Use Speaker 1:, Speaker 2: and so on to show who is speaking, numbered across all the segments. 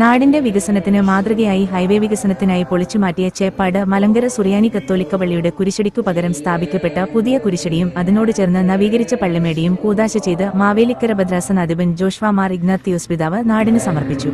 Speaker 1: നാടിന്റെ വികസനത്തിന് മാതൃകയായി ഹൈവേ വികസനത്തിനായി പൊളിച്ചുമാറ്റിയ ചേപ്പാട് മലങ്കര സുറിയാനി കത്തോലിക്ക പള്ളിയുടെ കുരിശടിക്കു പകരം സ്ഥാപിക്കപ്പെട്ട പുതിയ കുരിശടിയും അതിനോട് ചേർന്ന് നവീകരിച്ച പള്ളിമേടിയും കൂതാശ ചെയ്ത് മാവേലിക്കര ഭദ്രാസന അധിപൻ ജോഷ്വാമാർ ഇഗ്നാത്തിയോസ് പിതാവ് നാടിന് സമർപ്പിച്ചു.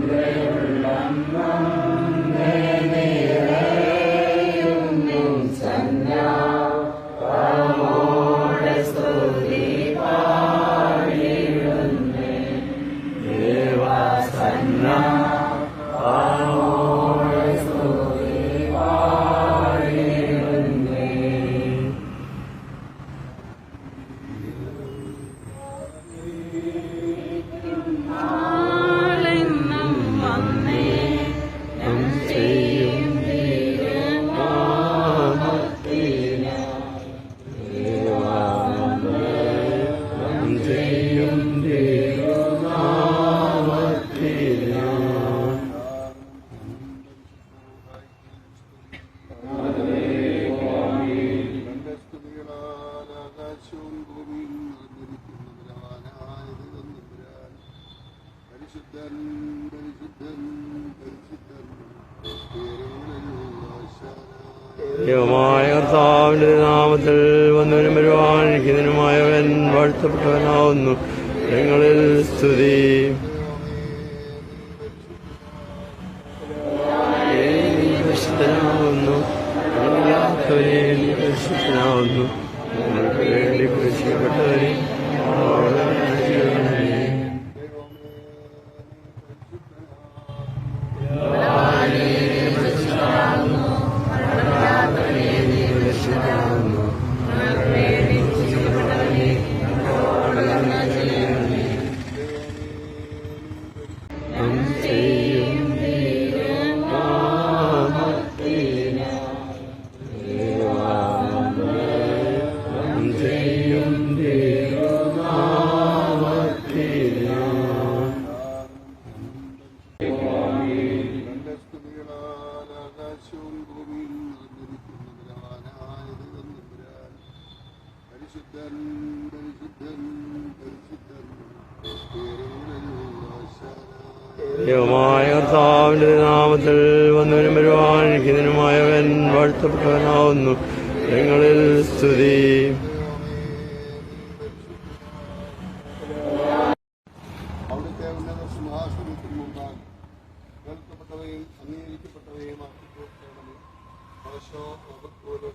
Speaker 2: ആകാശവും ഭൂമിയും നിറഞ്ഞിരിക്കുന്നവരാനായ ദൈവം തമ്പുരാൻ. പരിശുദ്ധൻ പരിശുദ്ധൻ പരിശുദ്ധൻ
Speaker 3: ദൈവമായർത്താവിന്റെ നാമത്തിൽ വന്നവനും വരുവാനിരിക്കുന്നതിനുമായവൻ വാഴ്ത്തപ്പെട്ടവനാവുന്നു നിങ്ങളിൽ സ്തുതി പരിശുദ്ധനാവുന്നു പരിശുദ്ധനാവുന്നു. ഞങ്ങൾക്ക് വേണ്ടി പരിശുദ്ധപ്പെട്ടവരെ
Speaker 2: പരിശുദ്ധൻ പരിശുദ്ധൻ
Speaker 3: നാമത്തിൽ വന്നവനും വരുവാനിരിക്കുന്നതിനുമായവൻ വാഴ്ത്തപ്പെട്ടവനാവുന്നു. നിങ്ങളിൽ സ്തുതി.
Speaker 2: അംഗീകരിക്കപ്പെട്ടവയും അവശോ വകുപ്പോലോ